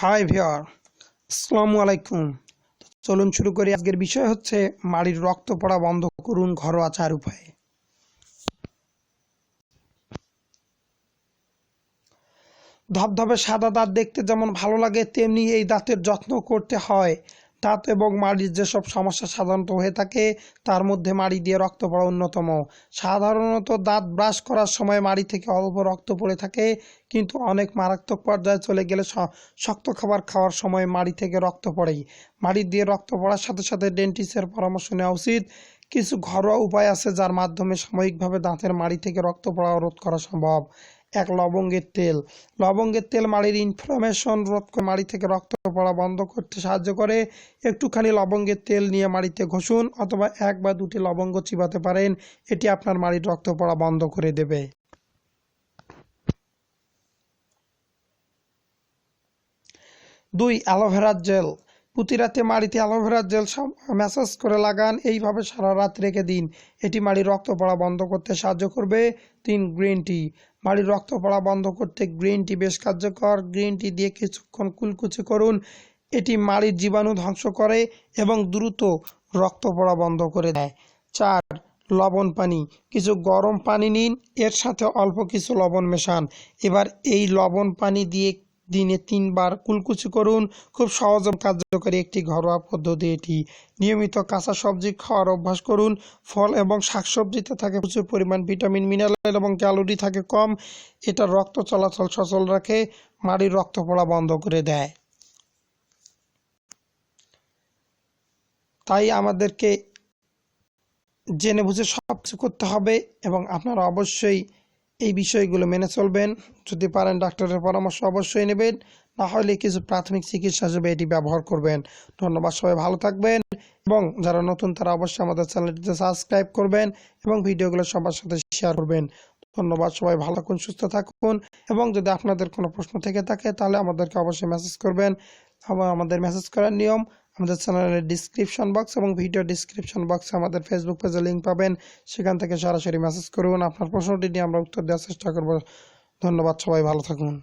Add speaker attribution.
Speaker 1: High viewer আসসালামু আলাইকুম। চলুন শুরু করি। আজকের বিষয় হচ্ছে, মাড়ির রক্ত পড়া বন্ধ করুন ঘরোয়া চার উপায়ে। ধবধবে সাদা দাঁত দেখতে যেমন ভালো লাগে, তেমনি এই দাঁতের যত্ন করতে হয়। দাঁত এবং মাড়ির যেসব সমস্যা সাধারণত হয়ে থাকে, তার মধ্যে মাড়ি দিয়ে রক্ত পড়া অন্যতম। সাধারণত দাঁত ব্রাশ করার সময় মাড়ি থেকে অল্প রক্ত পড়ে থাকে, কিন্তু অনেক মারাত্মক পর্যায়ে চলে গেলে শক্ত খাবার খাওয়ার সময় মাড়ি থেকে রক্ত পড়ে মাড়ি দিয়ে রক্ত পড়ার সাথে সাথে ডেন্টিস্টের পরামর্শ নেওয়া উচিত। কিছু ঘরোয়া উপায় আছে যার মাধ্যমে সাময়িকভাবে দাঁতের মাড়ি থেকে রক্ত পড়া রোধ করা সম্ভব। এক লবঙ্গের তেল। লবঙ্গের তেল মাড়ির ইনফ্লামেশন রোধ করে মাড়ি থেকে রক্ত পড়া বন্ধ করতে সাহায্য করে। একটুখানি লবঙ্গের তেল নিয়ে মাড়িতে ঘষুন অথবা এক বা দুটি লবঙ্গ চিবাতে পারেন। এটি আপনার মাড়ির রক্ত পড়া বন্ধ করে দেবে। দুই অ্যালোভেরার জেল। প্রতি রাতে মাড়িতে অ্যালোভেরার জেল ম্যাসাজ করে লাগান, এইভাবে সারা রাত রেখে দিন। এটি মাড়ির রক্ত পড়া বন্ধ করতে সাহায্য করবে তিন গ্রিন টি। মাড়ির রক্ত পড়া বন্ধ করতে গ্রিন টি বেশ কার্যকর। গ্রিন টি দিয়ে কিছুক্ষণ কুলকুচি করুন। এটি মাড়ির জীবাণু ধ্বংস করে এবং দ্রুত রক্ত পড়া বন্ধ করে দেয়। চার, লবণ পানি। কিছু গরম পানি নিন। এর সাথে অল্প কিছু লবণ মেশান। এবার এই লবণ পানি দিয়ে দিনে তিনবার কুলকুচি করুন। খুব সহজ কার্যকরী একটি ঘরোয়া পদ্ধতি এটি। নিয়মিত কাঁচা সবজি খাওয়ার অভ্যাস করুন। ফল এবং শাকসবজিতে থাকে প্রচুর পরিমাণ ভিটামিন, মিনারেল এবং ক্যালোরি থাকে কম। এটা রক্ত চলাচল সচল রাখে, মাড়ির রক্ত পড়া বন্ধ করে দেয়। তাই আমাদেরকে জেনে বুঝে সব কিছু করতে হবে এবং আপনারা অবশ্যই এই বিষয়গুলো মেনে চলবেন। যদি পারেন ডাক্তারের পরামর্শ অবশ্যই নেবেন। না হলে কিছু প্রাথমিক চিকিৎসা হিসেবে এটি ব্যবহার করবেন। ধন্যবাদ, সবাই ভালো থাকবেন। এবং যারা নতুন, তারা অবশ্যই আমাদের চ্যানেলটিতে সাবস্ক্রাইব করবেন এবং ভিডিওগুলো সবার সাথে শেয়ার করবেন। ধন্যবাদ, সবাই ভালো থাকুন, সুস্থ থাকুন। এবং যদি আপনাদের কোনো প্রশ্ন থেকে থাকে, তাহলে আমাদেরকে অবশ্যই মেসেজ করবেন। আমাদের মেসেজ করার নিয়ম আমাদের চ্যানেলের ডিসক্রিপশন বক্স এবং ভিডিও ডিসক্রিপশন বক্সে আমাদের ফেসবুক পেজে লিঙ্ক পাবেন। সেখান থেকে সরাসরি মেসেজ করুন। আপনার প্রশ্নটি নিয়ে আমরা উত্তর দেওয়ার চেষ্টা করব। ধন্যবাদ, সবাই ভালো থাকুন।